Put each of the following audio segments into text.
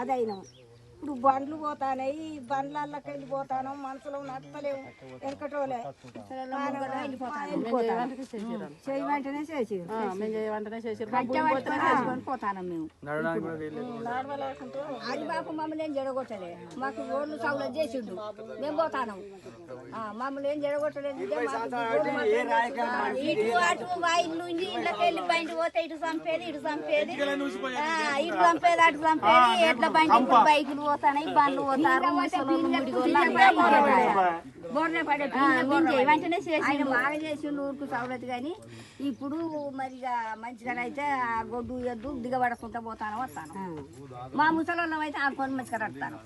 అదైనాం. ఇప్పుడు బండ్లు పోతానాయి బండ్లకి వెళ్ళిపోతాను మనసులో నచ్చలేము వెనకటోలే చేయి వెంటనే చేసి మేము చేయమంటేనే చేసారు పోతాను మేము. అది మాకు మమ్మల్ని ఏం జడగొట్టలే మాకు రోడ్లు సౌలభ్యం చేసిండు మేము పోతాను. ఆ, మమ్మల్ని ఏం జడగొట్టలేదు మాత్రం ఇటు అటు మా ఇల్లు ఇళ్ళకి వెళ్ళి బండి పోతే ఇటు చంపేది ఇటు చంపేది. ఆ, ఇటు చంపేది అటు చంపేది. ఎట్ల బండి ఇప్పుడు బైకులు పోతాయి బండ్లు పోతారు వెంటనే చేసి ఆయన బాగా చేసిండు ఊరుకు సౌలత్ కానీ ఇప్పుడు మరి మంచిగా అయితే ఆ గొడ్డు ఎద్దు దిగబడకుండా పోతాను వస్తాను. మా ముసలోళ్ళం అయితే ఆ కొన్ని మంచిగా కడతాను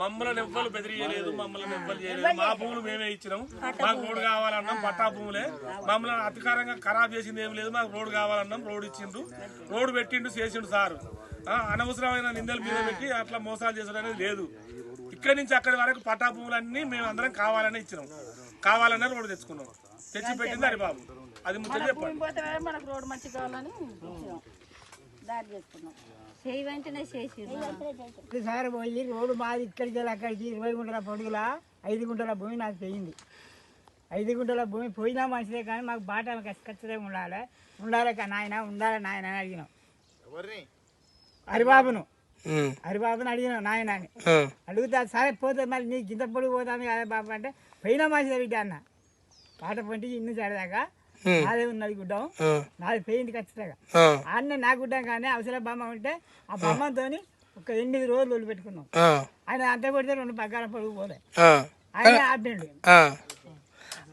మమ్మల్ని ఎవ్వరు బెదిరియలేదు మమ్మల్ని ఎవ్వరు చేయలేదు. మా భూములు మేమే ఇచ్చినాం మాకు రోడ్డు కావాలన్నాం పట్టా భూములే. మమ్మల్ని అధికారంగా ఖరాబ్ చేసింది ఏం లేదు మాకు రోడ్డు కావాలన్నాం రోడ్డు ఇచ్చిండు రోడ్డు పెట్టిండు చేసిండు సారు. అనవసరమైన నిందల మీద పెట్టి అట్లా మోసాలు చేసడం అనేది లేదు. ఇక్కడి నుంచి అక్కడి వరకు పట్టా భూములన్నీ మేము అందరం కావాలని ఇచ్చినాం. కావాలనే రోడ్డు తెచ్చుకున్నాం. తెచ్చి పెట్టింది హరి బాబు అది ముచ్చట చెప్పండి. మనకు రోడ్డు కావాలని దారి చేసుకున్నాం. చేయి వెంటనే చేసి ఒకసారి పోయి రోడ్డు మాది ఇక్కడికి వెళ్ళి అక్కడికి ఇరవై గుంటల పొడుగుల ఐదు గుంటల భూమి నాకు పోయింది ఐదు గుంటల భూమి పోయినా మంచిదే కానీ మాకు బాట ఖచ్చితంగా ఉండాలి. ఉండాలి కా నాయన ఉండాలి నాయన అని అడిగినాం. హరిబాబును. హరిబాబుని అడిగినాం నాయన అని అడుగుతా సరే పోతే మళ్ళీ నీకు ఇంత పొడుగు పోతాను కదా బాబు అంటే పోయినా మంచిదే బిడ్డ అన్న. పాట పంటి ఇన్ని చడదాకా నాదే ఉన్నది గుడ్డం. నాది పోయింది ఖచ్చితంగా అన్న నా గుడ్డం కానీ అవసరం బొమ్మ ఉంటే ఆ బొమ్మతోని ఒక ఎనిమిది రోజులు వదిలిపెట్టుకున్నాం ఆయన అంత కొడితే రెండు పగ్గాల పొడుగు పోలే. ఆయన ఆపిండు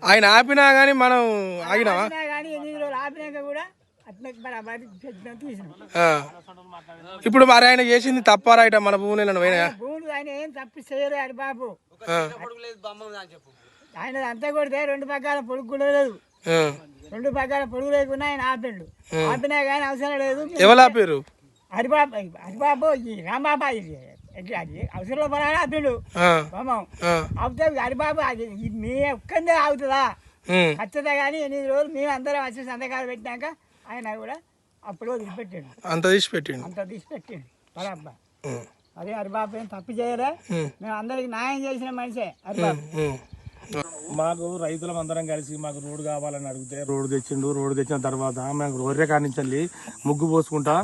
ఆయన ఆపినా గానీ మనం ఆపినా కానీ ఎనిమిది రోజులు ఆపినాక కూడా. ఇప్పుడు మరి ఆయన చేసింది తప్ప రైట మన భూములను భూములు ఆయన ఏం తప్పు చేయలేడు బాబు. ఆయన అంతా కొడితే రెండు పగ్గాల పొడుగు కూడా లేదు. రెండు పగ్గాల పొడుగు లేకుండా ఆయన ఆపిండు. ఆపినా కానీ అవసరం లేదు. ఎవరు ఆపారు? హరిబాబు హరిబాబు రాంబాబా ఇది అది? అవసరంలో పడాలి ఆపిండు. ఆ. ఆపితే హరిబాబు అది మీ ఒక్కందే ఆగుతుందా. ఖచ్చితంగా కానీ ఎనిమిది రోజులు మేము అందరం వచ్చి సంతకాలు పెట్టినాక ఆయన కూడా అప్పుడు వదిలిపెట్టాడు. అంత తీసి పెట్టిండు అంత తీసి పెట్టాడు బరాబ్బా అదే హరిబాబు ఏం తప్పు చేయరా మేము అందరికి న్యాయం చేసిన మనిషే హరిబాబు. మాకు రైతులం అందరం కలిసి మాకు రోడ్డు కావాలని అడిగితే రోడ్డు తెచ్చిండు రోడ్డు తెచ్చిన తర్వాత మాకు రోడ్డే కానించండి ముగ్గు పోసుకుంటా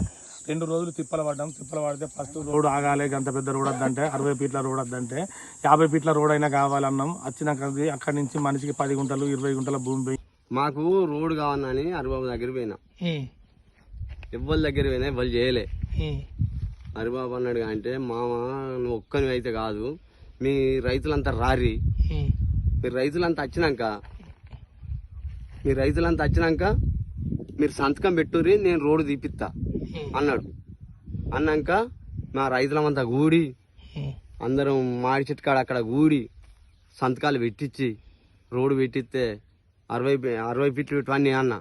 రెండు రోజులు తిప్పల పడ్డాం తిప్పల పడితే ఫస్ట్ రోడ్డు ఆగాలి గంత పెద్ద రోడ్ వద్దంటే అరవై ఫీట్ల రోడ్ వద్దంటే యాభై ఫీట్ల రోడ్ అయినా కావాలన్నాం వచ్చినాక అక్కడి నుంచి మనిషికి పది గుంటలు ఇరవై గుంటల భూమి పోయి మాకు రోడ్డు కావాలని హరిబాబు దగ్గర పోయినా ఉమ్. ఎవ్వరి దగ్గర పోయినా ఎవ్వరు చేయలే. హరిబాబు అన్నాడు అంటే మామ నువ్వు ఒక్కని అయితే కాదు మీ రైతులంతా రారి. మీరు రైతులంతా వచ్చినాక మీ రైతులంతా వచ్చినాక మీరు సంతకం పెట్టుర్రి నేను రోడ్డు తీపిస్తా అన్నాడు. అన్నాక మా రైతులమంతా ఊడి అందరం మాడి చెట్టు కాడ అక్కడ ఊడి సంతకాలు పెట్టించి రోడ్డు పెట్టిస్తే అరవై అరవై ఫీట్లు పెట్టు అన్న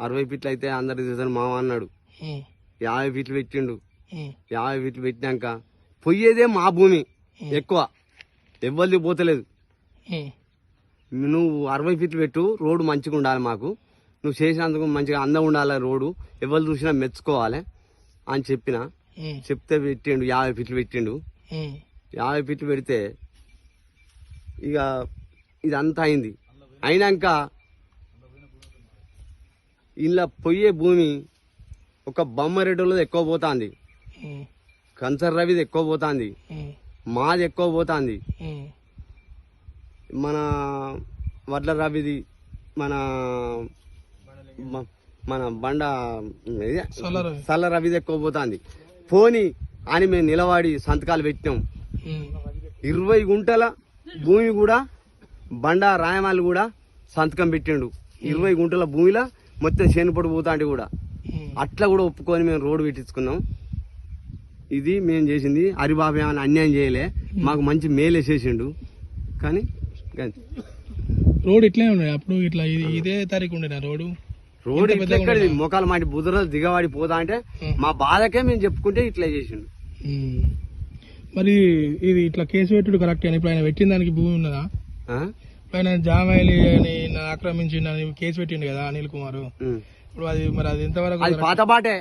అరవై ఫీట్లు అయితే అందరు తీసాను మామ అన్నాడు. యాభై ఫీట్లు పెట్టిండు. యాభై ఫీట్లు పెట్టినాక పొయ్యేదే మా భూమి ఎక్కువ. ఎవ్వరిది పోతలేదు. నువ్వు అరవై ఫీట్లు పెట్టు రోడ్డు మంచిగా ఉండాలి మాకు నువ్వు చేసినందుకు మంచిగా అందం ఉండాలి రోడ్డు ఎవరు చూసినా మెచ్చుకోవాలి అని చెప్పిన. చెప్తే పెట్టిండు యాభై ఫీట్లు పెట్టిండు. యాభై ఫీట్లు పెడితే ఇక ఇదంతా అయింది అయినాక ఇలా పోయే భూమి ఒక బొమ్మరెడ్డిలో ఎక్కువ పోతుంది. కంచర్ రవిది ఎక్కువ పోతుంది. మాది ఎక్కువ పోతుంది. మన వడ్ల రవిది మన మన బండ. సల్ల రవిది ఎక్కువ పోతుంది పోని అని మేము నిలబడి సంతకాలు పెట్టినాం. ఇరవై గుంటల భూమి కూడా బండ రాయమాలు కూడా సంతకం పెట్టిండు ఇరవై గుంటల భూమిలో మొత్తం చేనుపడి పోతాంటి కూడా. అట్లా కూడా ఒప్పుకొని మేము రోడ్డు పెట్టించుకున్నాం ఇది మేము చేసింది హరిబాబు ఏమైనా అన్యాయం చేయలే మాకు మంచి మేలే చేసిండు కానీ. రోడ్ ఇట్లనే ఉన్నాయి అప్పుడు ఇట్లా ఇది తారీఖు ఉండేనా రోడ్డు? ఇట్లా ఎక్కడిది? మొక్కలు మాటి బుధరలు దిగవాడి పోతా అంటే మా బాధకే మేము చెప్పుకుంటే ఇట్లా చేసిండు. మరి ఇది ఇట్లా కేసు పెట్టుడు కరెక్ట్ అని? ఇప్పుడు ఆయన పెట్టిన దానికి భూమి ఉన్నదా? ఆయన జామాయిలి అని నన్ను ఆక్రమించిండు అని కేసు పెట్టిండు కదా అనిల్ కుమార్. ఇప్పుడు అది మరి అది ఎంతవరకు అది పాత బాటే.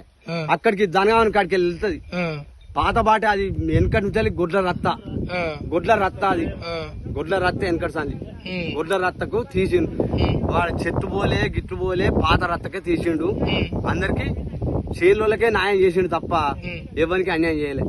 అక్కడికి జనగామని కాడికి వెళ్తుంది పాత బాటే అది వెనకటి నుంచి గొడ్ల రత్త. గొడ్ల రత్త అది. గొడ్ల రత్త వెనకటి సంది ఉమ్, గొడ్ల రత్తకు తీసిండు. వాడు చెట్టు పోలే గిట్టు పోలే పాత రత్తకే తీసిండు. అందరికి చేనులకే న్యాయం చేసిండు తప్ప ఎవరికి అన్యాయం చేయలే.